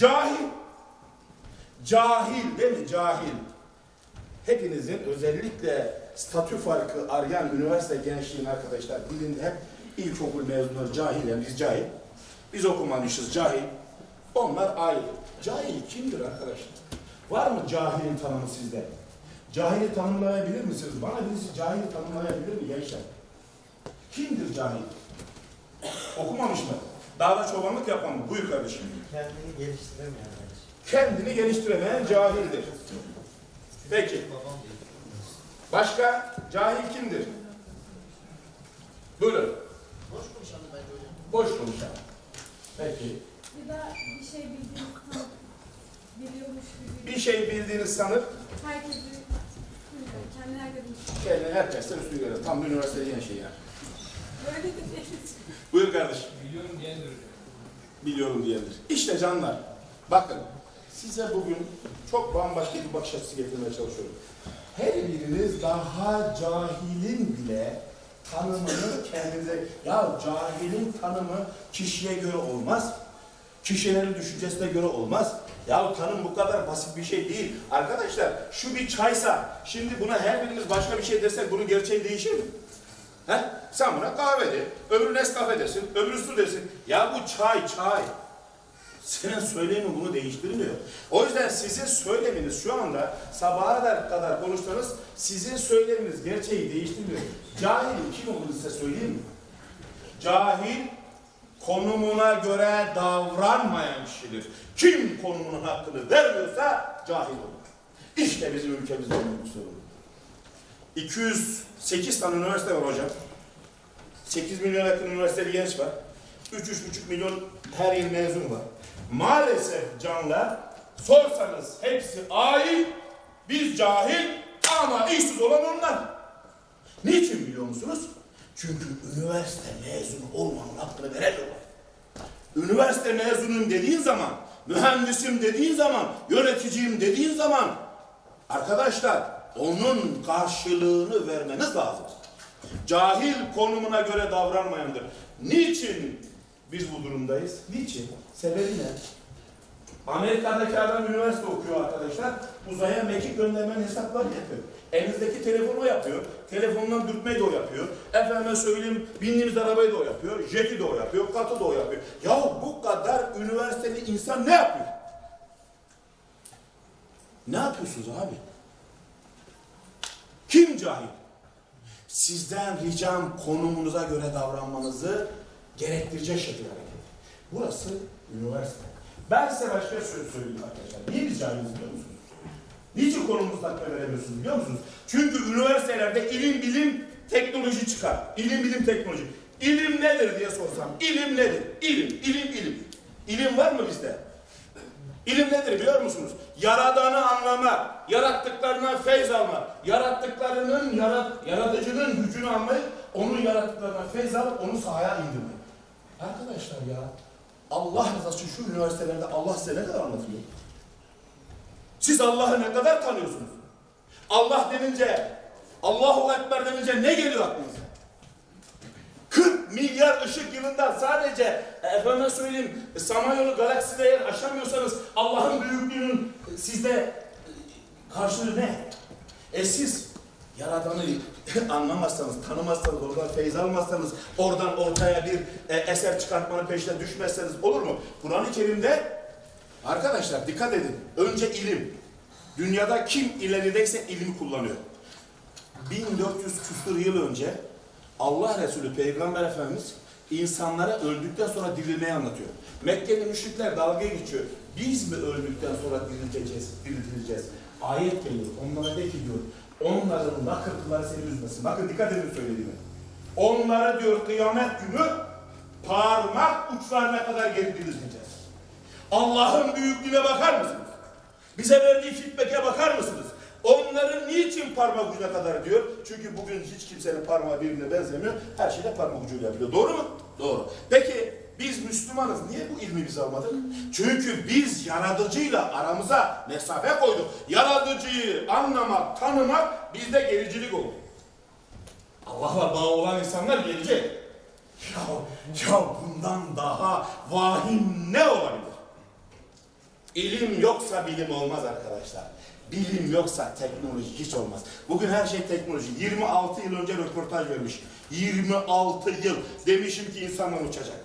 Cahil. Cahil değil mi? Cahil. Hepinizin özellikle statü farkı arayan üniversite gençliğin arkadaşlar dilinde hep ilkokul mezunları cahil yani biz cahil. Biz okumamışız cahil. Onlar ayrı. Cahil kimdir arkadaşlar? Var mı cahilin tanımı sizde? Cahili tanımlayabilir misiniz? Bana birisi cahili tanımlayabilir mi gençler? Kimdir cahil? Okumamış mı? Dağda çobanlık yapan mı? Buyur kardeşim. Kendini geliştiremeyen. Kendini geliştiremeyen cahildir. Peki. Başka cahil kimdir? Buyurun. Boş konuşalım bence hocam. Boş konuşalım. Peki. Bir de bir şey bildiğiniz sanıp biliyormuş gibi. Bir şey bildiğini sanıp Herkesi. Kendi herkesin kendini herkesten üstün görür. Tam üniversitede yine şey yani. Böyle de değil. Buyur kardeşim. Biliyorum diyendir. Biliyorum diyendir. İşte canlar. Bakın. Size bugün çok bambaşka bir bakış açısı getirmeye çalışıyorum. Her biriniz daha cahilin bile tanımını kendinize... Ya cahilin tanımı kişiye göre olmaz. Kişilerin düşüncesine göre olmaz. Ya tanım bu kadar basit bir şey değil. Arkadaşlar şu bir çaysa, şimdi buna her birimiz başka bir şey desek bunun gerçeği değişir mi? He? Sen buna kahve de, öbürü Nescafe desin, öbürü su desin. Ya bu çay, çay. Senin söyleyimin bunu değiştirmiyor. O yüzden sizin söyleminiz şu anda sabaha kadar konuştuğunuz sizin söyleminiz gerçeği değiştirmiyor. Cahil kim olduğunu size söyleyeyim mi? Cahil konumuna göre davranmayan kişidir. Kim konumunun hakkını vermiyorsa cahil olur. İşte bizim ülkemizde olmak sorunu. 200 8 tane üniversite var hocam. 8 milyon yakın üniversiteli genç var. 3-3,5 milyon her yıl mezun var. Maalesef canlar sorsanız hepsi ail, biz cahil ama işsiz olan onlar. Niçin biliyor musunuz? Çünkü üniversite mezunu olmanın hakkını veremiyorlar. Üniversite mezunum dediğin zaman, mühendisim dediğin zaman, yöneticiyim dediğin zaman arkadaşlar onun karşılığını vermeniz lazım. Cahil konumuna göre davranmayandır. Niçin biz bu durumdayız? Niçin? Sebebi ne? Amerika'daki adam üniversite okuyor arkadaşlar. Uzaya mekik göndermenin hesaplarını yapıyor. Elinizdeki telefonu yapıyor. Telefondan dürtmeyi de o yapıyor. Efendime söyleyeyim bindiğiniz arabayı da o yapıyor. Jeti de o yapıyor. Katı da o yapıyor. Ya bu kadar üniversiteli insan ne yapıyor? Ne yapıyorsunuz abi? Kim cahil? Sizden ricam konumunuza göre davranmanızı gerektirecek şekilde hareket. Burası üniversite. Ben size başka söz söyleyeyim arkadaşlar. Niye biz cahiliz biliyor musunuz? Niçin konumuzda hakkı veremiyorsunuz biliyor musunuz? Çünkü üniversitelerde ilim, bilim, teknoloji çıkar. İlim, bilim, teknoloji. İlim nedir diye sorsam. İlim nedir? İlim, ilim, ilim. İlim var mı bizde? İlim nedir biliyor musunuz? Yaradanı anlama, yarattıklarından feyz alma, yarattıklarının, yarat, yaratıcının gücünü anlayıp onun yarattıklarından feyz alıp onu sahaya indirme. Arkadaşlar ya, Allah rızası şu üniversitelerde Allah size ne kadar anlatıyor? Siz Allah'ı ne kadar tanıyorsunuz? Allah denince, Allahu Ekber denince ne geliyor aklınıza? 40 milyar ışık yılında sadece e, efendime söyleyeyim Samanyolu galakside eğer aşamıyorsanız Allah'ın büyüklüğünün sizde e, karşılığı ne? E siz Yaradan'ı anlamazsanız, tanımazsanız, oradan feyz almazsanız, oradan ortaya bir e, eser çıkartmanın peşine düşmezseniz olur mu? Kur'an-ı Kerim'de arkadaşlar dikkat edin. Önce ilim. Dünyada kim ilerideyse ilmi kullanıyor. 1400 küsur yıl önce Allah Resulü Peygamber Efendimiz insanlara öldükten sonra dirilmeyi anlatıyor. Mekke'li müşrikler dalga geçiyor. Biz mi öldükten sonra dirilteceğiz, diriltileceğiz? Ayet geliyor. Onlara de ki diyor, onların lakırtıları seni üzmesin. Bakın dikkat edin söylediğime. Onları diyor kıyamet günü parmak uçlarına kadar geri dirilteceğiz. Allah'ın büyüklüğüne bakar mısınız? Bize verdiği feedback'e bakar mısınız? Onların niçin parmak ucuna kadar diyor? Çünkü bugün hiç kimsenin parmağı birbirine benzemiyor. Her şeyde parmak ucuyla yapılıyor. Doğru mu? Doğru. Peki biz Müslümanız. Niye bu ilmi biz almadık? Çünkü biz yaratıcıyla aramıza mesafe koyduk. Yaratıcıyı anlamak, tanımak bizde gericilik olur. Allah'la bağ olan insanlar gelecek. Ya, ya bundan daha vahim ne olabilir? İlim yoksa bilim olmaz arkadaşlar. Bilim yoksa teknoloji hiç olmaz. Bugün her şey teknoloji. 26 yıl önce röportaj vermiş. 26 yıl demişim ki insanlar uçacak.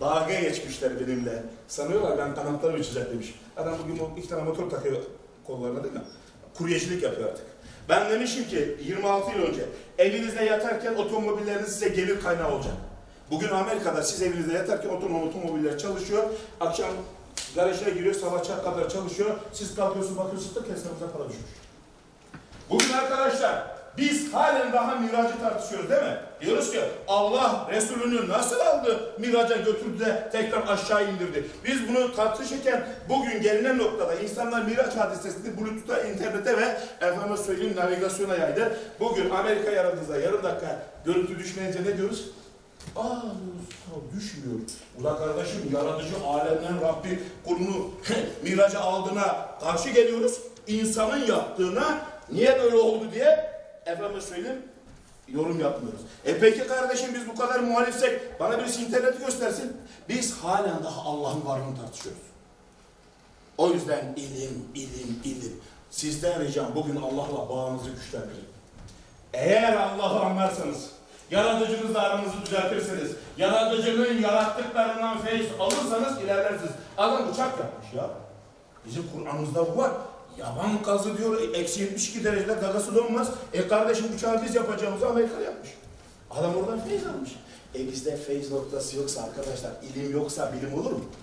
Dalga geçmişler benimle. Sanıyorlar ben kanatları uçacak demiş. Adam bugün iki tane motor takıyor kollarına değil mi? Kuryecilik yapıyor artık. Ben demişim ki 26 yıl önce evinizde yatarken otomobilleriniz size gelir kaynağı olacak. Bugün Amerika'da siz evinizde yatarken otonom otomobiller çalışıyor. Akşam garajına giriyor, sabahça kadar çalışıyor. Siz kalkıyorsunuz, bakıyorsunuz da kesinlikle para düşmüş. Bugün arkadaşlar biz halen daha miracı tartışıyoruz değil mi? Diyoruz ki Allah Resulünü nasıl aldı miraca götürdü de tekrar aşağı indirdi. Biz bunu tartışırken bugün gelinen noktada insanlar miraç hadisesini Bluetooth'a, internete ve efendim söyleyeyim navigasyona yaydı. Bugün Amerika yaradığınızda yarım dakika görüntü düşmeyince ne diyoruz? Aa düşmüyor. Ula kardeşim yaratıcı alemden Rabbi kulunu miraca aldığına karşı geliyoruz. İnsanın yaptığına niye böyle oldu diye efendim söyleyeyim yorum yapmıyoruz. E peki kardeşim biz bu kadar muhalifsek bana birisi interneti göstersin. Biz halen daha Allah'ın varlığını tartışıyoruz. O yüzden ilim, ilim, ilim. Sizden ricam bugün Allah'la bağınızı güçlendirin. Eğer Allah'ı anlarsanız, yaratıcınızla aranızı düzeltirseniz, yaratıcının yarattıklarından feyiz alırsanız ilerlersiniz. Adam uçak yapmış ya. Bizim Kur'an'ımızda bu var. Yaban gazı diyor, eksi 72 derecede gagası donmaz. E kardeşim uçağı biz yapacağımızı Amerika yapmış. Adam oradan feyiz almış. E bizde feyiz noktası yoksa arkadaşlar, ilim yoksa bilim olur mu?